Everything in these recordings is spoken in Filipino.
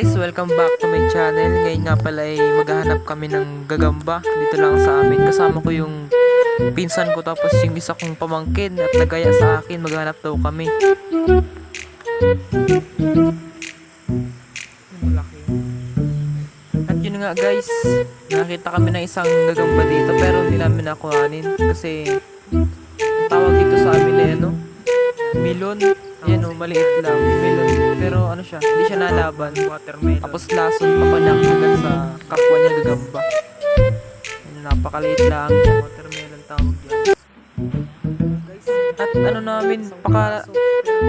welcome back to my channel. Ngayon nga pala ay maghahanap kami ng gagamba dito lang sa amin. Kasama ko yung pinsan ko tapos yung isa kong pamangkin at nagaya sa akin maghanap daw kami. At yun nga guys, nakita kami ng isang gagamba dito pero hindi namin nakuhanin kasi tawag dito sa amin ay ano, milon. Yan o, maliit lang, milon. Pero ano siya, hindi siya nalaban. Watermelon. Tapos lason pa pala agad sa kapwa niya gagamba. Ano, napakaliit lang. watermelon tawag yan. At ano namin, paka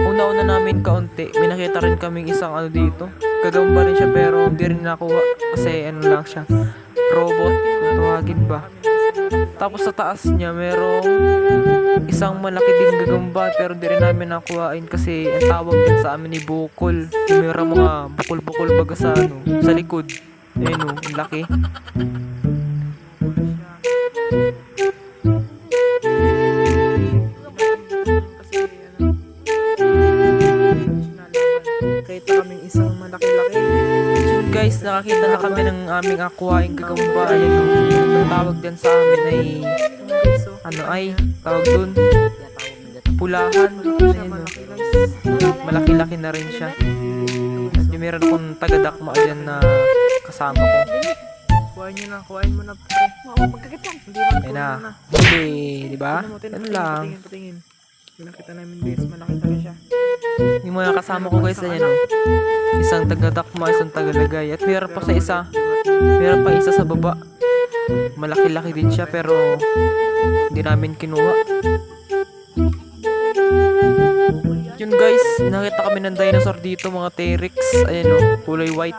una-una namin kaunti, may nakita rin kaming isang ano dito. Gagamba rin siya pero hindi rin nakuha kasi ano lang siya, robot, kung tawagin ba. Tapos sa taas niya merong isang malaki din gagamba pero hindi rin namin nakuhain kasi ang tawag din sa amin ni bukol. Mayroong mga bukol-bukol baga sa ano, sa likod. Ayun o, ang laki. Kami ng aming aquaing gagamba. Ayan o, ang tawag din sa amin ay ano ay tawag dun pulahan malaki-laki na rin siya at yung meron akong taga-dakma dyan na kasama ko Kuhain nyo na, kuhain mo na. Pre. Hindi man, ayun kuhain na huli di ba ano mo, lang Patingin, patingin. Pinakita namin guys, malaki talaga siya. Yung mga kasama ko guys ayan o isang taga-dakma isang taga-lagay. At meron pa sa isa. Meron pa isa sa baba. Malaki-laki din siya pero hindi namin kinuha. Yun guys nakita kami ng dinosaur dito mga T-Rex. Ayan o kulay white.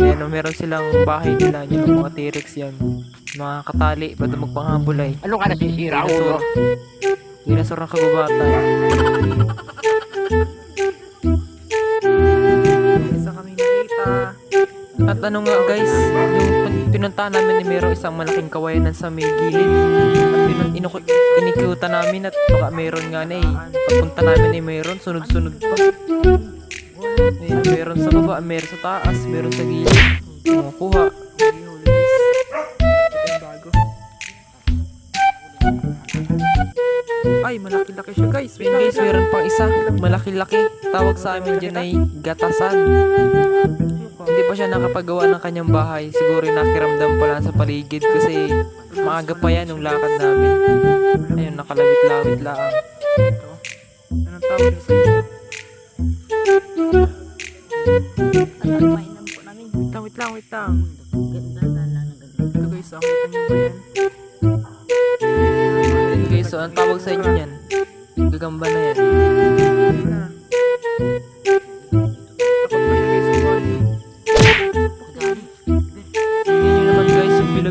Ayan o meron silang bahay nila. Yun yung mga T-Rex yan. Mga katali ba't magpanghabol ay Ano ka nasisira, dinosaur. ulo? dinosaur ng kagubatan ano nga guys, yung pin- pinuntahan namin ni Mero isang malaking kawayanan sa may gilid. At pinun inikyuta namin at baka meron nga na eh. Pagpunta namin ni Meron, sunod-sunod pa. Ayun, meron sa baba, meron sa taas, meron sa gilid. Kumukuha. Ay, malaki-laki siya guys. Ayun guys, meron pang isa, malaki-laki. Tawag sa amin dyan ay gatasan. Pa siya nakapagawa ng kanyang bahay. Siguro nakiramdam pa lang sa paligid kasi maaga pa yan yung lakad namin. Ayun, nakalawit-lawit lang. Ito. Anong tawag sa inyo? Wait lang, wait lang. Ito guys, ang kita nyo ba yan? Guys, so ang tawag sa inyo yan. Gagamba na yan.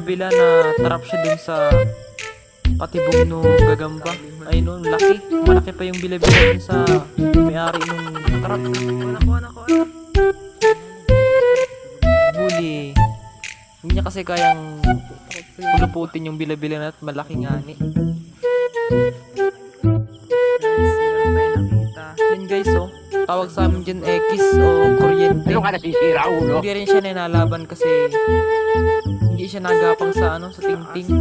Bila-bila na trap siya dun sa patibong no gagamba. Ay no, laki. Malaki pa yung bila-bila dun sa may-ari nung trap. Kuha na, kuha na, kuha na. Huli. Hindi niya kasi kayang puluputin yung bila-bila na at malaki nga ni. Yan guys oh, tawag sa amin dyan X o kuryente. Ano ka nasisira, ulo? Hindi rin siya ninalaban kasi hindi siya nagapang sa ano, sa tingting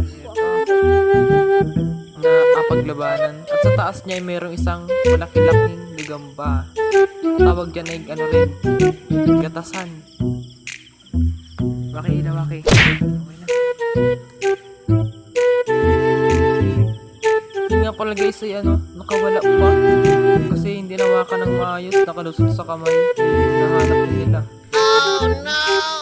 na kapaglabanan. At sa taas niya ay mayroong isang malaki-laking gagamba. Tawag dyan ay ano rin, gatasan. Waki na, waki. Nga pala guys ay ano, nakawala pa. Kasi hindi nawakan ng maayos, nakalusot sa kamay. Nahanap nila. Oh no!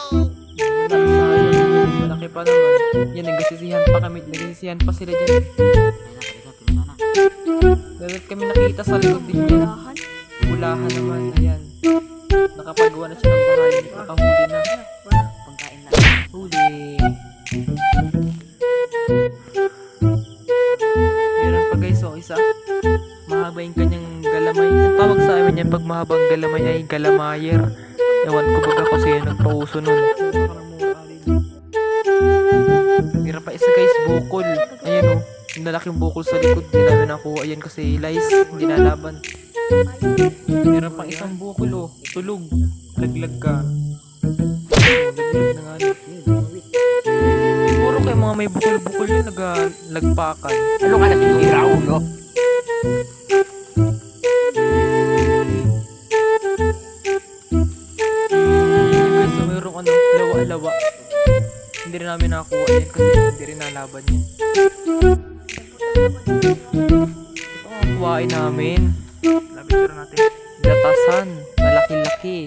Malaki pa naman. Yan, nagsisihan pa kami. Nagsisihan pa sila dyan. Dapat kami nakita sa likod din yan. Bulahan naman, ayan. Nakapagawa na siya ng bahay. Nakahuli na. Huli. Meron pa guys, oh, isa. Mahaba yung kanyang galamay. Ang tawag sa amin yan pag mahabang galamay ay galamayer. Ewan ko baga kasi nagpauso nun. Meron pa isa guys, bukol. Ayan oh. Yung lalaking bukol sa likod, hindi namin nakuha yan kasi lies, hindi nalaban. Meron pang isang bukol oh, tulog. Laglag ka. Laglag na nga. Siguro kay mga may bukol-bukol yun, nag, nagpakan. Ano ka nasisira, ulo? Guys, Hindi rin namin nakakuha yan kasi hindi rin nalaban yan. Ito ang kuhain namin. Lapit natin. Gatasan na laki-laki.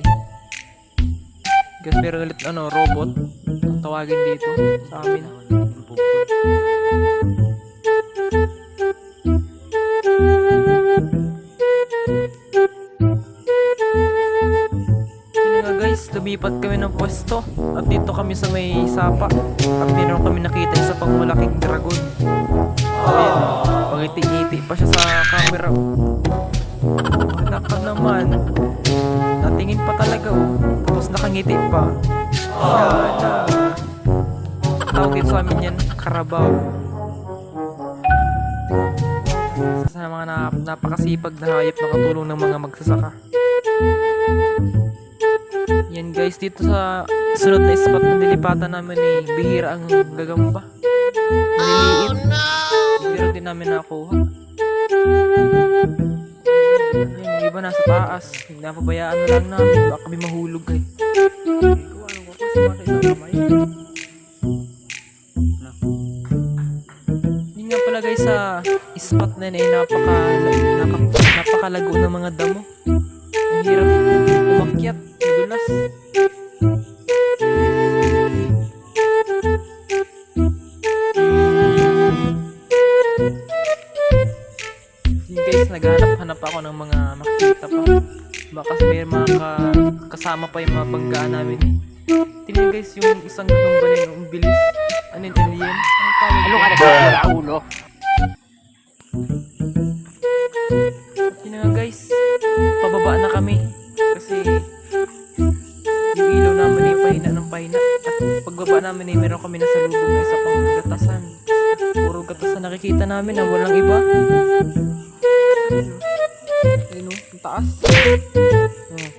Guys, meron ulit ano, robot. Ang tawagin dito sa amin. Lumipat kami ng pwesto at dito kami sa may sapa at meron kami nakita isa pang malaking dragon. Ayan, pangiti-ngiti pa siya sa camera. Anak ka naman. Natingin pa talaga oh. Tapos nakangiti pa. Yan na. Tawag dito sa amin yan, karabaw. Isa sa mga nap- napakasipag na hayop na katulong ng mga magsasaka. Yan guys, dito sa sunod na spot na nilipatan namin eh, bihira ang gagamba. Maliliit. Bihira din namin nakuha. Yan, yung iba nasa taas. Napabayaan na lang namin. Baka kami mahulog eh. Ikaw, ano ko kasi bakit isang kamay? Yun nga pala guys sa spot na yun eh, napaka, naka, napakalago ng mga damo. Ang hirap madulas. Yun guys, naghahanap-hanap ako ng mga makikita pa. Baka may mga ka- kasama pa yung mga banggaan namin eh. Tingnan guys, yung isang gagamba na yun, ang bilis. Ano yun, alien? Ang tawag Ano ka nasisira, ulo? Yun nga guys, pababa na kami. Kasi ng pahina. At pagbaba namin ay meron kami nasa lubong na isa pang gatasan. Puro gatasan nakikita namin na walang iba. Ayun o, ang taas. Oh.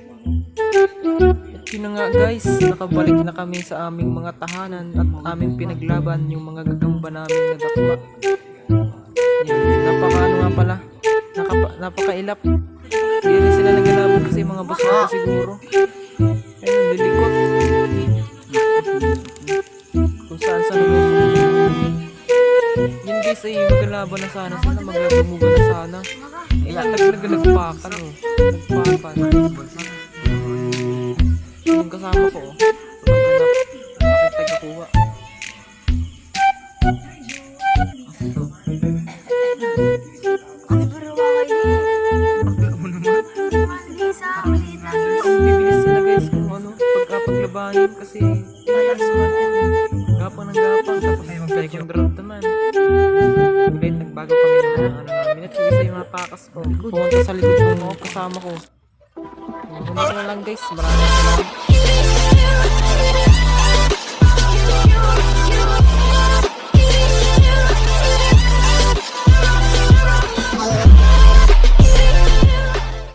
At yun na nga guys, nakabalik na kami sa aming mga tahanan at aming pinaglaban yung mga gagamba namin na dakma. Yan, napaka ano nga pala, nakapa, napakailap. Hindi sila nagalaban kasi mga basura siguro. Ayun, lilikot. Saan lumusok. Yun guys ay magalaban na sana sila, maglagamugan na sana. Ilan nag nagpakan oh. Nagpakan. Yung kasama ko oh. Pumunta sa likod ng mga kasama ko. Ganito na lang guys, maraming salamat.